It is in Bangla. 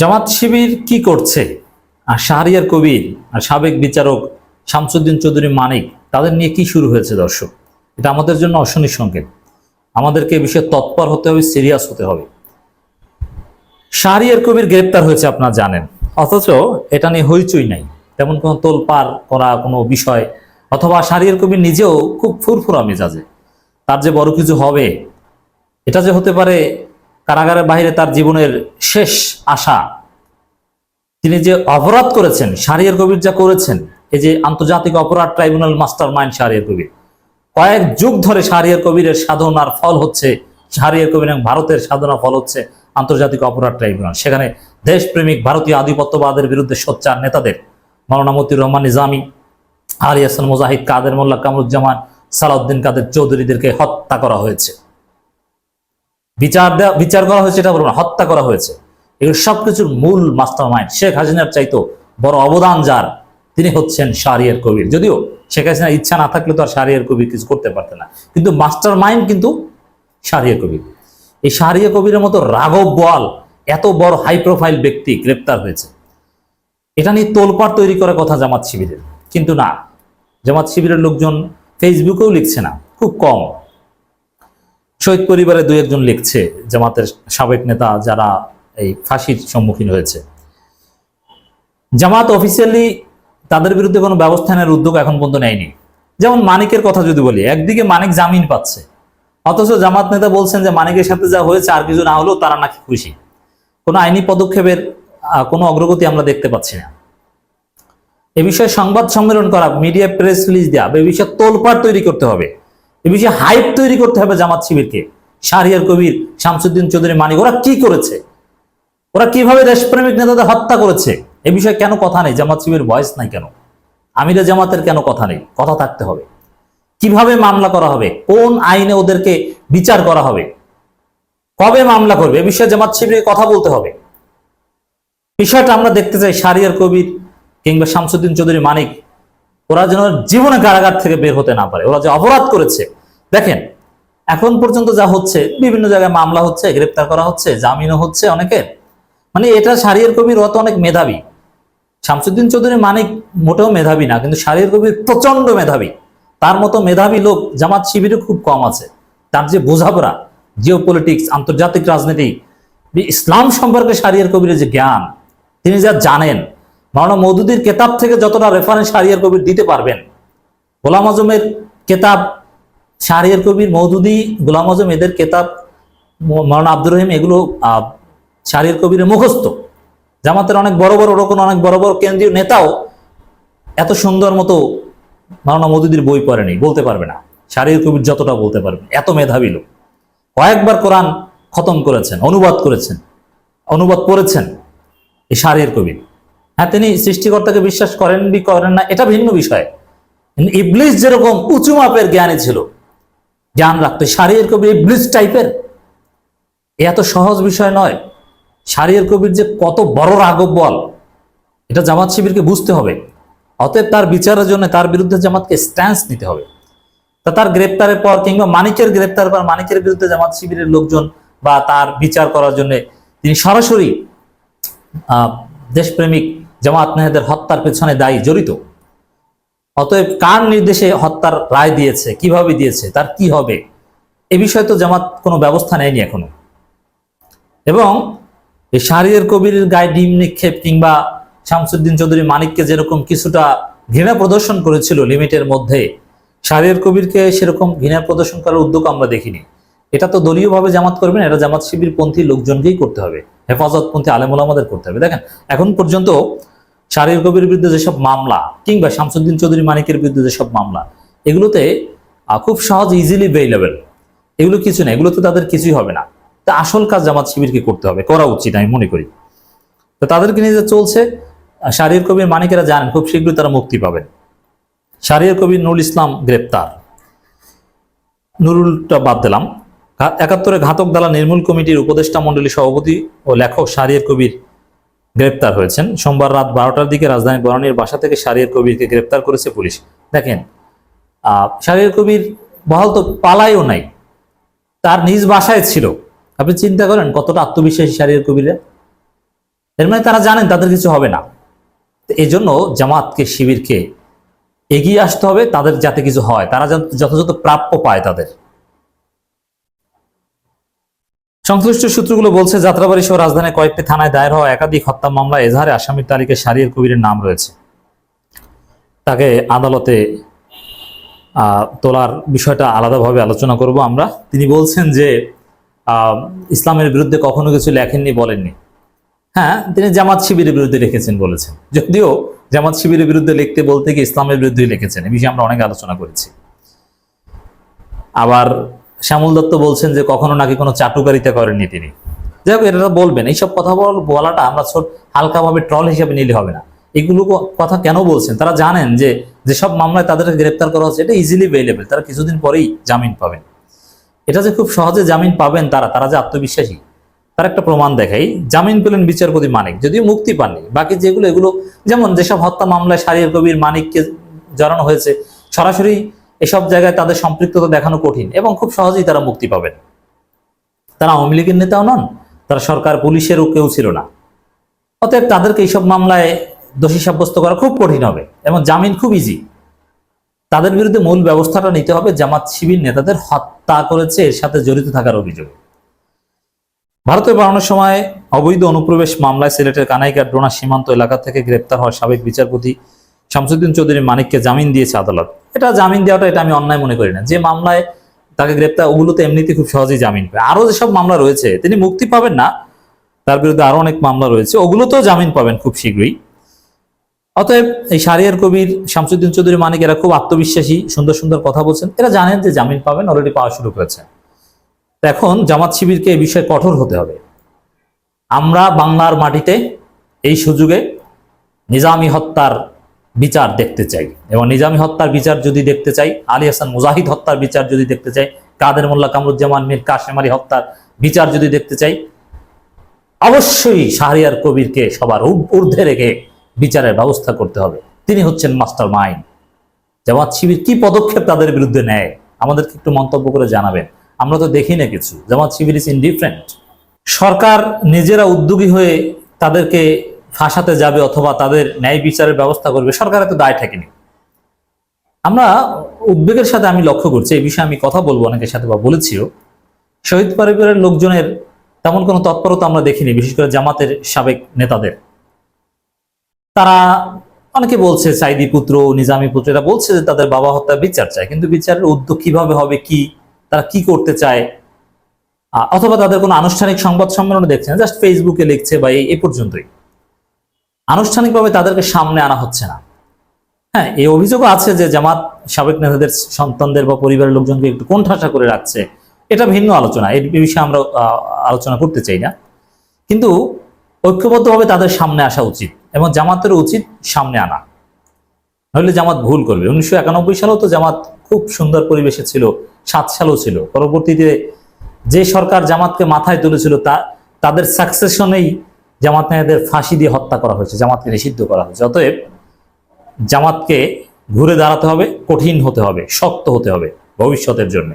জামাত শিবির কি করছে? আর শাহরিয়ার কবির আর সাবেক বিচারক শামসুদ্দিন চৌধুরী মানিক, তাদের নিয়ে কি শুরু হয়েছে দর্শক? এটা আমাদের জন্য অশনি সংকেত। আমাদেরকে বিষয়ে তৎপর হতে হবে, সিরিয়াস হতে হবে। শাহরিয়ার কবির গ্রেপ্তার হয়েছে, আপনারা জানেন। অথচ এটা নিয়ে হইচই নাই। তেমন কোনো তোলপার করা কোনো বিষয়, অথবা শাহরিয়ার কবির নিজেও খুব ফুরফুরা মেজাজে। তার যে বড় কিছু হবে, এটা যে হতে পারে কারাগারের বাইরে তার জীবনের শেষ আশা। তিনি যে অপরাধ করেছেন শাহরিয়ার কবির যা করেছেন, এই যে আন্তর্জাতিক অপরাধ tribunal master mind Shahriar Kabir কয়েক যুগ ধরে শাহরিয়ার কবিরের সাধনার ফল হচ্ছে শাহরিয়ার কবির এবং ভারতের সাধনার ফল হচ্ছে আন্তর্জাতিক অপরাধ ট্রাইব্যুনাল। সেখানে দেশপ্রেমিক ভারতীয় আধিপত্যবাদের বিরুদ্ধে সোচ্চার নেতাদের, মৌলানা মতিউর রহমান নিজামি, আলী হাসান মুজাহিদ, কাদের মোল্লা কামরুজ্জামান, সালাউদ্দিন কাদের চৌধুরীদেরকে হত্যা করা হয়েছে। বিচার দেওয়া বিচার করা হয়েছে, এটা বলব না, হত্যা করা হয়েছে। এগুলো সবকিছুর মূল মাস্টার মাইন্ড শেখ হাসিনার চাইতো বড় অবদান যার, তিনি হচ্ছেন শাহরিয়ার কবির। যদিও শেখ হাসিনার ইচ্ছা না থাকলে তো আর শাহরিয়ার কবির কিছু করতে পারতেন না। কিন্তু মাস্টার মাইন্ড কিন্তু শাহরিয়ার কবির। এই শাহরিয়ার কবিরের মতো রাঘব বল এত বড় হাই প্রোফাইল ব্যক্তি গ্রেপ্তার হয়েছে। এটা নিয়ে তোলপাড় তৈরি করার কথা জামাত শিবিরের। কিন্তু না, জামাত শিবিরের লোকজন ফেসবুকেও লিখছে না, খুব কম। শহীদ পরিবারে দুই একজন লিখছে, জামাতের সাবেক নেতা যারা এই ফাঁসির সম্মুখীন হয়েছে। জামাত অফিসিয়ালি তাদের বিরুদ্ধে কোনো ব্যবস্থা নেওয়ার উদ্যোগ এখন পর্যন্ত নেয়নি। যেমন মানিকের কথা যদি বলি, একদিকে মানিক জামিন পাচ্ছে, অথচ জামাত নেতা বলছেন যে মানিকের সাথে যা হয়েছে আর কিছু না হলেও তারা নাকি খুশি। কোনো আইনি পদক্ষেপের কোনো অগ্রগতি আমরা দেখতে পাচ্ছি না। এ বিষয়ে সংবাদ সম্মেলন করা মিডিয়া প্রেস রিলিজ দেওয়া এ বিষয়ে তোলপাড় তৈরি করতে হবে। এ বিষয়ে হাইপ তৈরি করতে হবে জামাত শিবিরকে। শাহরিয়ার কবির, শামসুদ্দিন চৌধুরী মানিক, ওরা কি করেছে? ওরা কীভাবে দেশপ্রেমিক নেতাদের হত্যা করেছে? এ বিষয়ে কেন কথা নেই? জামাত শিবির ভয়েস নাই কেন? আমিরা জামাতের কেন কথা নেই? কথা থাকতে হবে। কীভাবে মামলা করা হবে? কোন আইনে ওদেরকে বিচার করা হবে? কবে মামলা করবে? এ বিষয়ে জামাত শিবিরকে কথা বলতে হবে। বিষয়টা আমরা দেখতে চাই শাহরিয়ার কবির কিংবা শামসুদ্দিন চৌধুরী মানিক। ওরা যেন জীবনে কারাগার থেকে বের হতে না পারে। ওরা যে অপরাধ করেছে দেখেন, এখন পর্যন্ত যা হচ্ছে, বিভিন্ন জায়গায় মামলা হচ্ছে, গ্রেপ্তার করা হচ্ছে, জামিনও হচ্ছে অনেকের। মানে এটা শাহরিয়ার কবির অত অনেক মেধাবী। শামসুদ্দিন চৌধুরী মানিক মোটেও মেধাবী না, কিন্তু শাহরিয়ার কবির প্রচণ্ড মেধাবী। তার মতো মেধাবী লোক জামাত শিবিরে খুব কম আছে। তার যে বোঝাপড়া জিও পলিটিক্স আন্তর্জাতিক রাজনীতি, ইসলাম সম্পর্কে শাহরিয়ার কবিরের যে জ্ঞান, তিনি যা জানেন মাওলানা মৌদুদির কেতাব থেকে যতটা রেফারেন্স শাহরিয়ার কবির দিতে পারবেন। গোলাম আজমের কেতাব শাহরিয়ার কবির মৌদুদি গোলাম আজম এদের কেতাব, মৌ- মাওলানা আব্দুর রহিম এগুলো শাহরিয়ার কবিরের মুখস্থ। জামাতের অনেক বড় বড় ওরকম অনেক বড় বড় কেন্দ্রীয় নেতাও এত সুন্দর মতো মাওলানা মৌদুদির বই পড়েনি, বলতে পারবে না। শাহরিয়ার কবির যতটা বলতে পারবে, এত মেধাবী লোক। কয়েকবার কোরআন খতম করেছেন, অনুবাদ করেছেন, অনুবাদ পড়েছেন এই শাহরিয়ার কবির। হ্যাঁ তিনি সৃষ্টিকর্তাকে বিশ্বাস করেন বি করেন না, এটা ভিন্ন বিষয়। ইবলিস যেরকম উঁচু মাপের জ্ঞানী ছিল জ্ঞান রাখতে শারীর কবির ইবলিস টাইপের এ এত সহজ বিষয় নয়। শারীর কবির যে কত বড় রাগব বল, এটা জামাত শিবিরকে বুঝতে হবে। অতএব তার বিচারের জন্য তার বিরুদ্ধে জামাতকে স্ট্যান্স নিতে হবে। তা তার গ্রেপ্তারের পর কিংবা মানিকের গ্রেপ্তার পর মানিকের বিরুদ্ধে জামাত শিবিরের লোকজন বা তার বিচার করার জন্য তিনি সরাসরি দেশপ্রেমিক জামাত নেহাদের হত্যার পেছনে দায়ী, জড়িত। অতএব কার নির্দেশে হত্যার রায় দিয়েছে, কীভাবে দিয়েছে, তার কি হবে, এ বিষয়ে তো জামাত কোনো ব্যবস্থা নেয়নি এখনও। এবং এই শাহরিয়ার কবির গায়ে ডিম নিক্ষেপ কিংবা শামসুদ্দিন চৌধুরী মানিককে যেরকম কিছুটা ঘৃণা প্রদর্শন করেছিল লিমিটের মধ্যে শাহরিয়ার কবিরকে সেরকম ঘৃণা প্রদর্শন করার উদ্যোগ আমরা দেখিনি। এটা তো দলীয়ভাবে জামাত করবেন এটা জামাত শিবির পন্থী লোকজনকেই করতে হবে। হেফাজতপন্থী আলেমুল আমাদের করতে হবে। দেখেন, এখন পর্যন্ত শাহরিয়ার কবির বিরুদ্ধে যেসব মামলা কিংবা শামসুদ্দিন চৌধুরী মানিকের বিরুদ্ধে যেসব মামলা, এগুলোতে খুব সহজ ইজিলি ভেইলেবল এগুলো কিছু না, এগুলোতে তাদের কিছুই হবে না। তা আসল কাজ জামাত শিবিরকে করতে হবে, করা উচিত আমি মনে করি। তো তাদেরকে নিয়ে যে চলছে শারীর কবির মানিকেরা জানেন, খুব শীঘ্রই তারা মুক্তি পাবেন। শাহরিয়ার কবির নুরুল ইসলাম গ্রেপ্তার। নুরুলটা বাদ দিলাম। একাত্তরে ঘাতক দালা নির্মূল কমিটির উপদেষ্টা মণ্ডলী সভাপতি ও লেখক শাহরিয়ার কবির গ্রেপ্তার হয়েছেন। সোমবার রাত বারোটার দিকে রাজধানী বনানীর বাসা থেকে শাহরিয়ার কবিরকে গ্রেপ্তার করেছে পুলিশ। দেখেন আহ, শাহরিয়ার কবির বহাল তো পালাইও নাই। তার নিজ বাসায় ছিল। আপনি চিন্তা করেন কতটা আত্মবিশ্বাসী শারিয়ার কবিরা? এর মানে তারা জানেন তাদের কিছু হবে না। এই জন্য জামাতকে শিবিরকে এগিয়ে আসতে হবে তাদের যাতে কিছু হয়। তারা যথাযথ প্রাপ্য পায় তাদের। সংশ্লিষ্ট সূত্রগুলো বলছে, যাত্রাবাড়ি সহ রাজধানীর কয়েকটি থানায় দায়ের হওয়া একাধিক হত্যা মামলা এজাহারে আসামির তালিকায় সারিয়ার কবিরের নাম রয়েছে। তাকে আদালতে তোলার বিষয়টা আলাদাভাবে আলোচনা করব আমরা। তিনি বলছেন যে ইসলামের বিরুদ্ধে কখনো কিছু লেখেননি, বলেননি। হ্যাঁ তিনি জামাত শিবিরের বিরুদ্ধে লিখেছেন বলেছেন। যদিও জামাত শিবিরের বিরুদ্ধে লিখতে বলতে গিয়ে ইসলামের বিরুদ্ধে লিখেছেন এই বিষয়ে আমরা অনেক আলোচনা করেছি। আবার শ্যামল দত্ত বলছেন যে কখনো নাকি কোনো চাটুকারিতা করেননি তিনি। যাই হোক এটা বলবেন, এইসব কথা বল- বলাটা আমরা ছোট, হালকাভাবে ট্রল হিসাবে নিলে হবে না। এগুলো কথা কেন বলছেন? তারা জানেন যে যেসব মামলায় তাদেরকে গ্রেপ্তার করা হচ্ছে, এটা ইজিলি অ্যাভেলেবেল তারা কিছুদিন পরেই জামিন পাবেন। এটা যে খুব সহজে জামিন পাবেন তারা তারা যে আত্মবিশ্বাসী, তার একটা প্রমাণ দেখাই। জামিন পেলেন বিচারপতি মানিক, যদিও মুক্তি পাননি। বাকি যেগুলো, এগুলো, যেমন যেসব হত্যা মামলায় সারিয়ার কবির মানিককে জড়ানো হয়েছে, সরাসরি এসব জায়গায় তাদের সম্পৃক্ততা দেখানো কঠিন এবং খুব সহজেই তারা মুক্তি পাবেন। তারা আওয়ামী লীগের নেতাও নন, তারা সরকার পুলিশেরও কেউ ছিল না। অতএব তাদেরকে এইসব মামলায় দোষী সাব্যস্ত করা খুব কঠিন হবে এবং জামিন খুব ইজি তাদের বিরুদ্ধে মূল ব্যবস্থাটা নিতে হবে জামাত শিবির নেতাদের হত্যা করেছে, এর সাথে জড়িত থাকার অভিযোগ। ভারতে বাড়ানোর সময় অবৈধ অনুপ্রবেশ মামলায় সিলেটের কানাইকার ডোনা সীমান্ত এলাকা থেকে গ্রেপ্তার হওয়া সাবেক বিচারপতি শামসুদ্দিন চৌধুরী মানিককে জামিন দিয়েছে আদালত। এটা জামিন দেওয়াটা এটা আমি অন্যায় মনে করি না। যে মামলায় তাকে গ্রেপ্তার, ওগুলোতে এমনিতে খুব সহজেই জামিন পায় আরও যেসব মামলা রয়েছে, তিনি মুক্তি পাবেন না, তার বিরুদ্ধে আরও অনেক মামলা রয়েছে, ওগুলোতেও জামিন পাবেন খুব শীঘ্রই। অতএব এই সারিয়ার কবির, শামসুদ্দিন চৌধুরী মানিক, এরা খুব আত্মবিশ্বাসী, সুন্দর সুন্দর কথা বলছেন। এরা জানেন যে জামিন পাবেন অলরেডি পাওয়া শুরু করেছে। এখন জামাত শিবিরকে এই বিষয়ে কঠোর হতে হবে। আমরা বাংলার মাটিতে এই সুযোগে নিজামী হত্যার বিচার দেখতে চাই। এবং নিজামী হত্যার বিচার যদি দেখতে চাই, আলী হাসান মুজাহিদ হত্যার বিচার যদি দেখতে চাই, কাদের মোল্লা কামরুজ্জামান, মীর কাশেমারি হত্যার বিচার যদি দেখতে চাই, অবশ্যই শাহরিয়ার কবিরকে সবার ঊর- ঊর্ধ্বে রেখে বিচারের ব্যবস্থা করতে হবে। তিনি হচ্ছেন মাস্টার মাইন্ড। জামাত শিবির কি পদক্ষেপ তাদের বিরুদ্ধে নেয়, আমাদেরকে একটু মন্তব্য করে জানাবেন। আমরা তো দেখি না কিছু। জামাত শিবির ইজ ইনডিফারেন্ট সরকার নিজেরা উদ্যোগী হয়ে তাদেরকে ফাঁসাতে যাবে অথবা তাদের ন্যায় বিচারের ব্যবস্থা করবে সরকারের তো দায় থাকেনি। আমরা উদ্বেগের সাথে আমি লক্ষ্য করছি, এই বিষয়ে আমি কথা বলব অনেকের সাথে বা বলেছিও। শহীদ পরিবারের লোকজনের তেমন কোনো তৎপরতা আমরা দেখিনি, বিশেষ করে জামাতের সাবেক নেতাদের। তারা অনেকে বলছে সাইদি পুত্র, নিজামী পুত্র, এরা বলছে যে তাদের বাবা হত্যা বিচার চায়, কিন্তু বিচারের উদ্যোগ কীভাবে হবে, কি, তারা কি করতে চায়? অথবা তাদের কোনো আনুষ্ঠানিক সংবাদ সম্মেলনে দেখছে না জাস্ট ফেসবুকে লিখছে বা এই- এই পর্যন্তই। আনুষ্ঠানিকভাবে তাদেরকে সামনে আনা হচ্ছে না। হ্যাঁ এই অভিযোগও আছে যে জামাত সাবেক নেতাদের সন্তানদের বা পরিবারের লোকজনকে একটু কোণঠাসা করে রাখছে। এটা ভিন্ন আলোচনা এই বিষয়ে আমরা আলোচনা করতে চাই না। কিন্তু ঐক্যবদ্ধভাবে তাদের সামনে আসা উচিত এবং জামাতের উচিত সামনে আনা। নইলে জামাত ভুল করবে। উনিশশো একানব্বই সালেও তো জামাত খুব সুন্দর পরিবেশে ছিল, সাত সালও ছিল। পরবর্তীতে যে সরকার জামাতকে মাথায় তুলেছিল তা, তাদের সাকসেশনেই জামাত নেতাদের ফাঁসি দিয়ে হত্যা করা হয়েছে, জামাতকে নিষিদ্ধ করা হয়েছে। অতএব জামাতকে ঘুরে দাঁড়াতে হবে, কঠিন হতে হবে, শক্ত হতে হবে ভবিষ্যতের জন্য।